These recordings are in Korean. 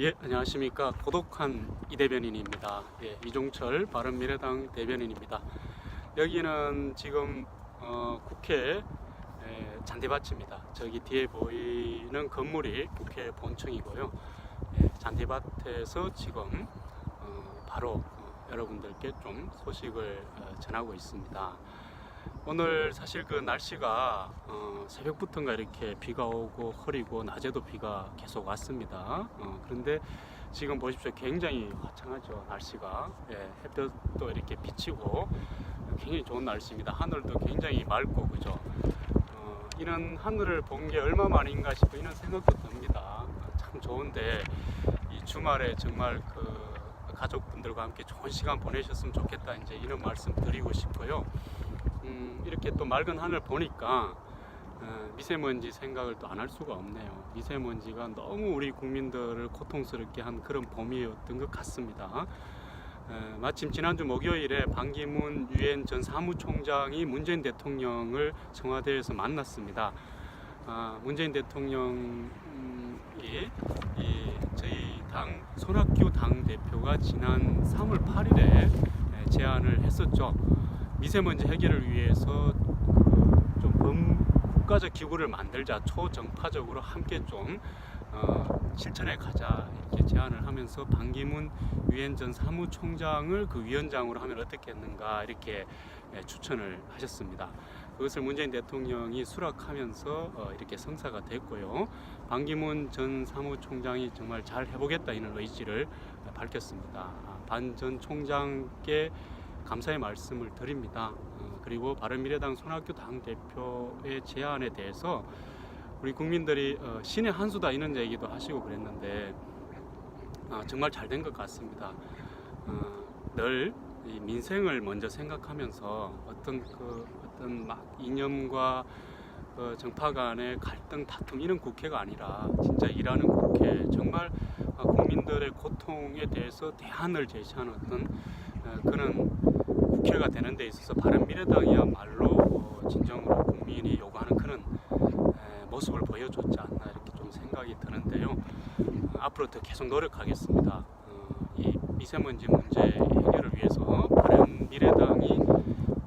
예, 안녕하십니까. 고독한 이 대변인입니다. 예, 이종철 바른미래당 대변인입니다. 여기는 지금 어, 국회 에, 잔디밭입니다. 저기 뒤에 보이는 건물이 국회 본청이고요. 예, 잔디밭에서 지금 어, 바로 어, 여러분들께 좀 소식을 어, 전하고 있습니다. 오늘 사실 그 날씨가 어, 새벽부터인가 이렇게 비가 오고 흐리고 낮에도 비가 계속 왔습니다. 어, 그런데 지금 보십시오. 굉장히 화창하죠. 날씨가. 예, 햇볕도 이렇게 비치고 굉장히 좋은 날씨입니다. 하늘도 굉장히 맑고 그죠. 어, 이런 하늘을 본 게 얼마 만인가 싶어 이런 생각도 듭니다. 어, 참 좋은데 이 주말에 정말 그 가족분들과 함께 좋은 시간 보내셨으면 좋겠다. 이제 이런 말씀 드리고 싶고요. 음, 이렇게 또 맑은 하늘 보니까 어, 미세먼지 생각을 또 안 할 수가 없네요. 미세먼지가 너무 우리 국민들을 고통스럽게 한 그런 봄이었던 것 같습니다. 어, 마침 지난주 목요일에 반기문 유엔 전 사무총장이 문재인 대통령을 청와대에서 만났습니다. 아, 문재인 대통령이 이 저희 당 손학규 당 대표가 지난 3월 8일에 제안을 했었죠. 미세먼지 해결을 위해서 좀 범, 국가적 기구를 만들자 초정파적으로 함께 좀 어, 실천해 가자 이렇게 제안을 하면서 반기문 유엔 전 사무총장을 그 위원장으로 하면 어떻겠는가 이렇게 예, 추천을 하셨습니다. 그것을 문재인 대통령이 수락하면서 어, 이렇게 성사가 됐고요. 반기문 전 사무총장이 정말 잘 해보겠다 이런 의지를 밝혔습니다. 반 전 총장께 감사의 말씀을 드립니다. 어, 그리고 바른미래당 손학규 당 대표의 제안에 대해서 우리 국민들이 어, 신의 한 수다 이런 얘기도 하시고 그랬는데 아, 정말 잘 된 것 같습니다. 어, 늘이 민생을 먼저 생각하면서 어떤 그 어떤 막 이념과 그 정파 간의 갈등 다툼 이런 국회가 아니라 진짜 일하는 국회 정말 어, 국민들의 고통에 대해서 대안을 제시하는 어떤 어, 그런 국회가 되는 데 있어서 바른미래당이야말로 어, 진정으로 국민이 요구하는 그런 에, 모습을 보여줬지 않나 이렇게 좀 생각이 드는데요. 어, 앞으로 더 계속 노력하겠습니다. 어, 이 미세먼지 문제 해결을 위해서 바른미래당이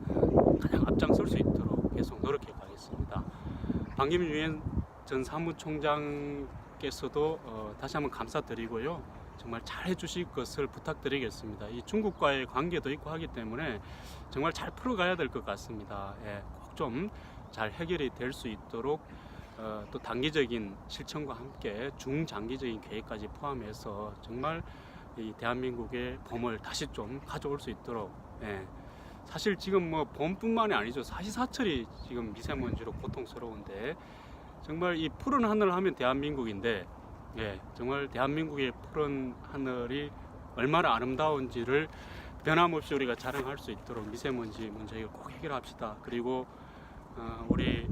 어, 가장 앞장설 수 있도록 계속 노력해. 방김 유엔 전 사무총장께서도 어, 다시 한번 감사드리고요. 정말 잘 해주실 것을 부탁드리겠습니다. 이 중국과의 관계도 있고 하기 때문에 정말 잘 풀어가야 될 것 같습니다. 예, 꼭좀 잘 해결이 될 수 있도록 어, 또 단기적인 실천과 함께 중장기적인 계획까지 포함해서 정말 이 대한민국의 봄을 다시 좀 가져올 수 있도록 예, 사실 지금 뭐 봄뿐만이 아니죠 사시사철이 지금 미세먼지로 고통스러운데 정말 이 푸른 하늘을 하면 대한민국인데 예, 정말 대한민국의 푸른 하늘이 얼마나 아름다운지를 변함없이 우리가 자랑할 수 있도록 미세먼지 문제 꼭 해결합시다. 그리고 어, 우리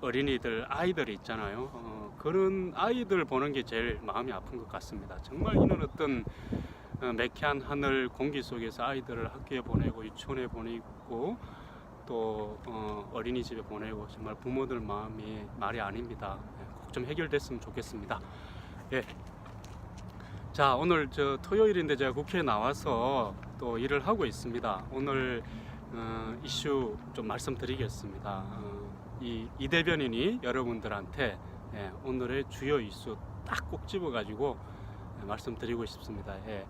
어린이들 아이들 있잖아요. 어, 그런 아이들 보는 게 제일 마음이 아픈 것 같습니다. 정말 이런 어떤 어, 매캐한 하늘 공기 속에서 아이들을 학교에 보내고 유치원에 보내고 또 어, 어린이집에 보내고 정말 부모들 마음이 말이 아닙니다. 꼭 좀 해결됐으면 좋겠습니다. 예. 자 오늘 저 토요일인데 제가 국회에 나와서 또 일을 하고 있습니다. 오늘 어, 이슈 좀 말씀드리겠습니다. 어, 이, 이 대변인이 여러분들한테 예, 오늘의 주요 이슈 딱 꼭 집어가지고 예, 말씀드리고 싶습니다. 예.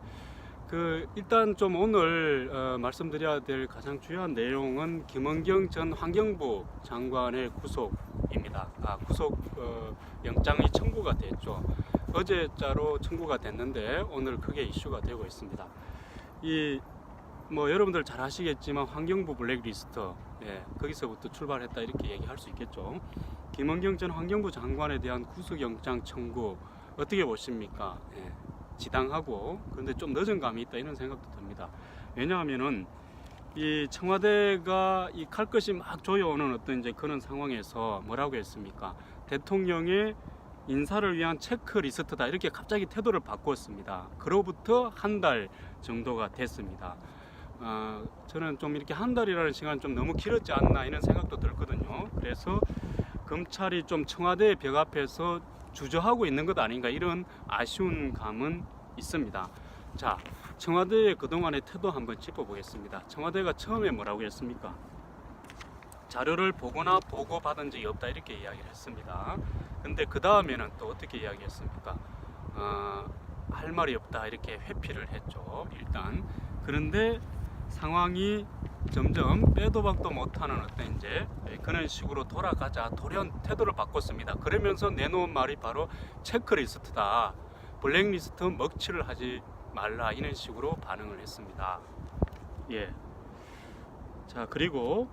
그 일단 좀 오늘 어, 말씀드려야 될 가장 중요한 내용은 김원경 전 환경부 장관의 구속입니다. 아, 구속 어, 영장이 청구가 됐죠. 어제자로 청구가 됐는데 오늘 크게 이슈가 되고 있습니다. 이 뭐 여러분들 잘 아시겠지만 환경부 블랙리스트 예, 거기서부터 출발했다 이렇게 얘기할 수 있겠죠. 김원경 전 환경부 장관에 대한 구속영장 청구 어떻게 보십니까? 예, 지당하고 그런데 좀 늦은 감이 있다 이런 생각도 듭니다. 왜냐하면은 이 청와대가 이 칼끝이 막 조여오는 어떤 이제 그런 상황에서 뭐라고 했습니까? 대통령의 인사를 위한 체크리스트다 이렇게 갑자기 태도를 바꿨습니다. 그로부터 한 달 정도가 됐습니다. 어, 저는 좀 이렇게 한 달이라는 시간 좀 너무 길었지 않나 이런 생각도 들거든요. 그래서 검찰이 좀 청와대 벽 앞에서 주저하고 있는 것 아닌가 이런 아쉬운 감은 있습니다. 자, 청와대의 그동안의 태도 한번 짚어보겠습니다. 청와대가 처음에 뭐라고 했습니까? 자료를 보거나 보고받은 적이 없다 이렇게 이야기를 했습니다. 근데 그 다음에는 또 어떻게 이야기했습니까? 어, 할 말이 없다 이렇게 회피를 했죠. 일단 그런데 상황이 점점 빼도 박도 못하는 어떤 이제 그런 식으로 돌아가자 돌연 태도를 바꿨습니다. 그러면서 내놓은 말이 바로 체크리스트다. 블랙리스트 먹칠을 하지 말라 이런 식으로 반응을 했습니다. 예. 자 그리고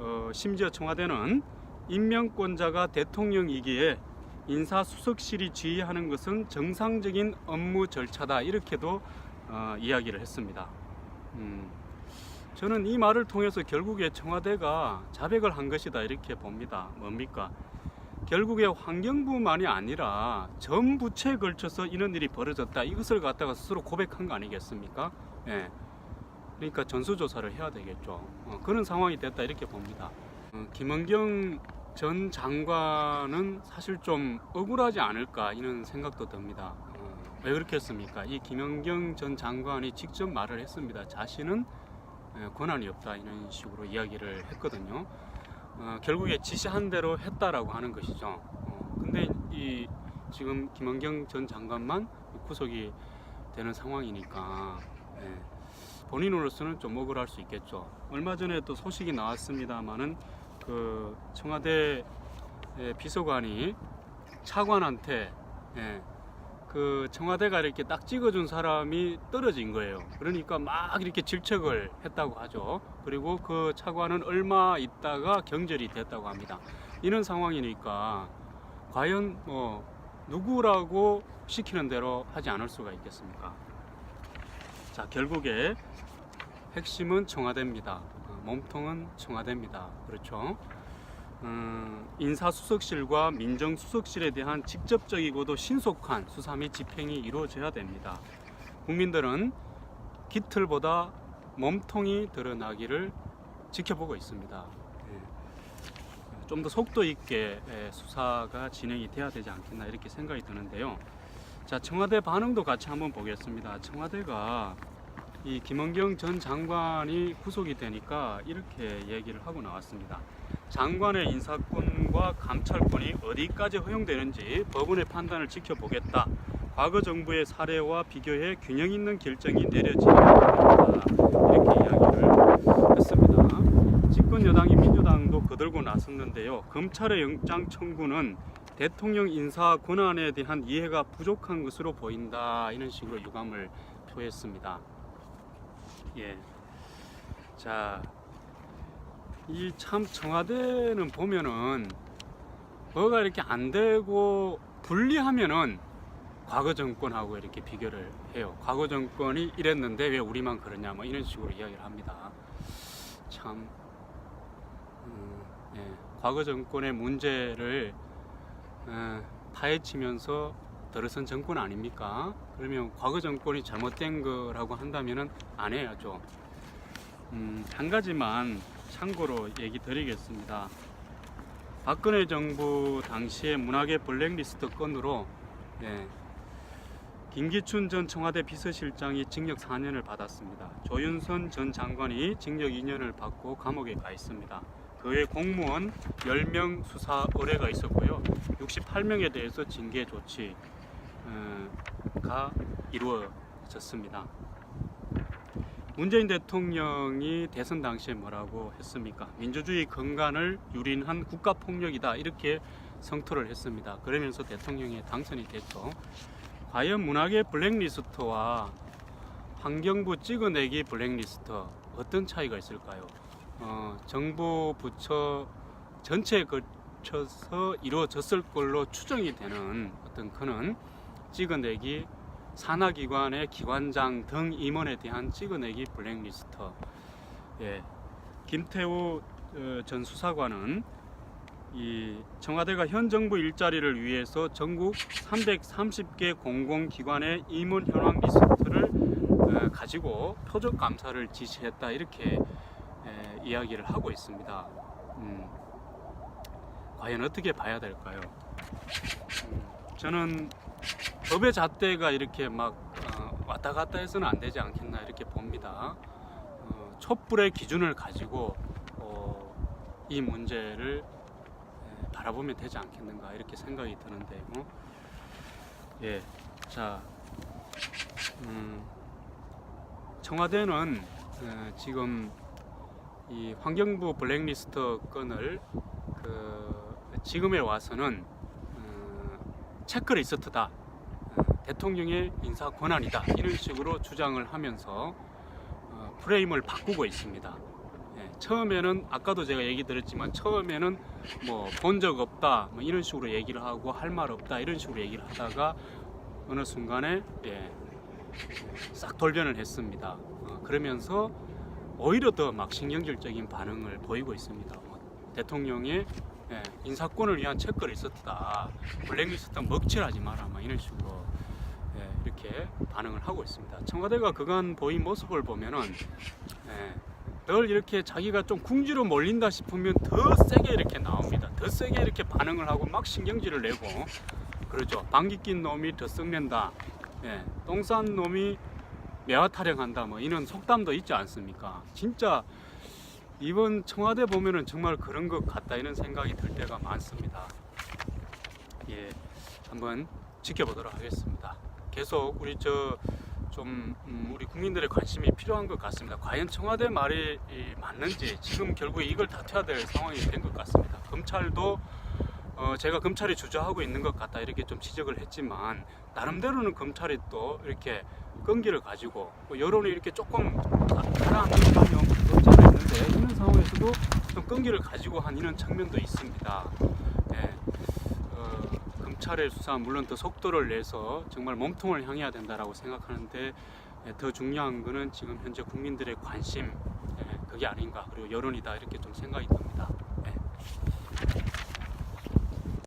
어, 심지어 청와대는 임명권자가 대통령이기에 인사수석실이 지휘하는 것은 정상적인 업무 절차다 이렇게도 어, 이야기를 했습니다. 음, 저는 이 말을 통해서 결국에 청와대가 자백을 한 것이다 이렇게 봅니다. 뭡니까? 결국에 환경부만이 아니라 전 부처에 걸쳐서 이런 일이 벌어졌다. 이것을 갖다가 스스로 고백한 거 아니겠습니까? 예. 그러니까 전수조사를 해야 되겠죠. 어, 그런 상황이 됐다 이렇게 봅니다. 어, 김원경 전 장관은 사실 좀 억울하지 않을까 이런 생각도 듭니다. 어, 왜 그렇게 했습니까? 이 김원경 전 장관이 직접 말을 했습니다. 자신은 예, 권한이 없다 이런 식으로 이야기를 했거든요. 어, 결국에 지시한 대로 했다라고 하는 것이죠. 어, 근데 이 지금 김원경 전 장관만 구속이 되는 상황이니까 예, 본인으로서는 좀 억울할 수 있겠죠. 얼마 전에 또 소식이 나왔습니다만은 그 청와대 예, 비서관이 차관한테 예, 그 청와대가 이렇게 딱 찍어준 사람이 떨어진 거예요. 그러니까 막 이렇게 질책을 했다고 하죠. 그리고 그 차관은 얼마 있다가 경절이 됐다고 합니다. 이런 상황이니까 과연 뭐 누구라고 시키는 대로 하지 않을 수가 있겠습니까? 자 결국에 핵심은 청와대입니다. 어, 몸통은 청와대입니다. 그렇죠? 음, 인사수석실과 민정수석실에 대한 직접적이고도 신속한 수사 및 집행이 이루어져야 됩니다. 국민들은 깃털보다 몸통이 드러나기를 지켜보고 있습니다. 좀 더 속도 있게 예, 수사가 진행이 돼야 되지 않겠나 이렇게 생각이 드는데요. 자 청와대 반응도 같이 한번 보겠습니다. 청와대가 이 김원경 전 장관이 구속이 되니까 이렇게 얘기를 하고 나왔습니다. 장관의 인사권과 감찰권이 어디까지 허용되는지 법원의 판단을 지켜보겠다. 과거 정부의 사례와 비교해 균형 있는 결정이 내려지는 것이다. 이렇게 이야기를 했습니다. 집권 여당인 민주당도 거들고 나섰는데요. 검찰의 영장 청구는 대통령 인사 권한에 대한 이해가 부족한 것으로 보인다. 이런 식으로 유감을 표했습니다. 예. 자, 이 참 청와대는 보면은 뭐가 이렇게 안 되고 분리하면은 과거 정권하고 이렇게 비교를 해요. 과거 정권이 이랬는데 왜 우리만 그러냐 뭐 이런 식으로 이야기를 합니다. 참 음, 예. 과거 정권의 문제를 에, 파헤치면서 들어선 정권 아닙니까? 그러면 과거 정권이 잘못된 거라고 한다면은 안 해야죠. 음, 한 가지만 참고로 얘기 드리겠습니다. 박근혜 정부 당시에 문학의 블랙리스트 건으로 예, 김기춘 전 청와대 비서실장이 징역 4년을 받았습니다. 조윤선 전 장관이 징역 2년을 받고 감옥에 가 있습니다. 그외 공무원 10명 수사 의뢰가 있었고요. 68명에 대해서 징계 조치 가 이루어졌습니다. 문재인 대통령이 대선 당시에 뭐라고 했습니까? 민주주의 건강을 유린한 국가 폭력이다 이렇게 성토를 했습니다. 그러면서 대통령이 당선이 됐죠. 과연 문학의 블랙리스트와 환경부 찍어내기 블랙리스트 어떤 차이가 있을까요? 어, 정부 부처 전체에 걸쳐서 이루어졌을 걸로 추정이 되는 어떤 그는 찍어내기 산하기관의 기관장 등 임원에 대한 찍어내기 블랙리스트. 예, 김태우 어, 전 수사관은 이 청와대가 현 정부 일자리를 위해서 전국 330개 공공기관의 임원 현황 리스트를 어, 가지고 표적 감사를 지시했다 이렇게 에, 이야기를 하고 있습니다. 음, 과연 어떻게 봐야 될까요? 음, 저는 법의 잣대가 이렇게 막 어, 왔다 갔다 해서는 안 되지 않겠나 이렇게 봅니다. 어, 촛불의 기준을 가지고 어, 이 문제를 예, 바라보면 되지 않겠는가 이렇게 생각이 드는데요. 예, 자, 음, 청와대는 어, 지금 이 환경부 블랙리스트 건을 그 지금에 와서는 어, 체크리스트다. 어, 대통령의 인사 권한이다. 이런 식으로 주장을 하면서 어, 프레임을 바꾸고 있습니다. 예, 처음에는 아까도 제가 얘기 드렸지만 처음에는 뭐 본 적 없다 뭐 이런 식으로 얘기를 하고 할 말 없다 이런 식으로 얘기를 하다가 어느 순간에 예, 싹 돌변을 했습니다. 어, 그러면서 오히려 더 막 신경질적인 반응을 보이고 있습니다. 뭐 대통령의 예, 인사권을 위한 체크리스트다. 블랙리스트 먹칠하지 마라. 막 이런 식으로 예, 이렇게 반응을 하고 있습니다. 청와대가 그간 보인 모습을 보면은 예, 늘 이렇게 자기가 좀 궁지로 몰린다 싶으면 더 세게 이렇게 나옵니다. 더 세게 이렇게 반응을 하고 막 신경질을 내고 그러죠. 방귀 낀 놈이 더 썩낸다. 예, 똥싼 놈이 매화 타령한다. 뭐 이런 속담도 있지 않습니까? 진짜 이번 청와대 보면은 정말 그런 것 같다 이런 생각이 들 때가 많습니다. 예, 한번 지켜보도록 하겠습니다. 계속 우리 저좀 음, 우리 국민들의 관심이 필요한 것 같습니다. 과연 청와대 말이 이, 맞는지 지금 결국에 이걸 다투어야 될 상황이 된 것 같습니다. 검찰도 어, 제가 검찰이 주저하고 있는 것 같다 이렇게 좀 지적을 했지만 나름대로는 검찰이 또 이렇게 끈기를 가지고 뭐 여론이 이렇게 조금 가라앉는 않아 있는데 이런 상황에서도 좀 끈기를 가지고 한 이런 측면도 있습니다. 예, 어, 검찰의 수사 물론 더 속도를 내서 정말 몸통을 향해야 된다라고 생각하는데 예, 더 중요한 거는 지금 현재 국민들의 관심 예, 그게 아닌가 그리고 여론이다 이렇게 좀 생각이 듭니다.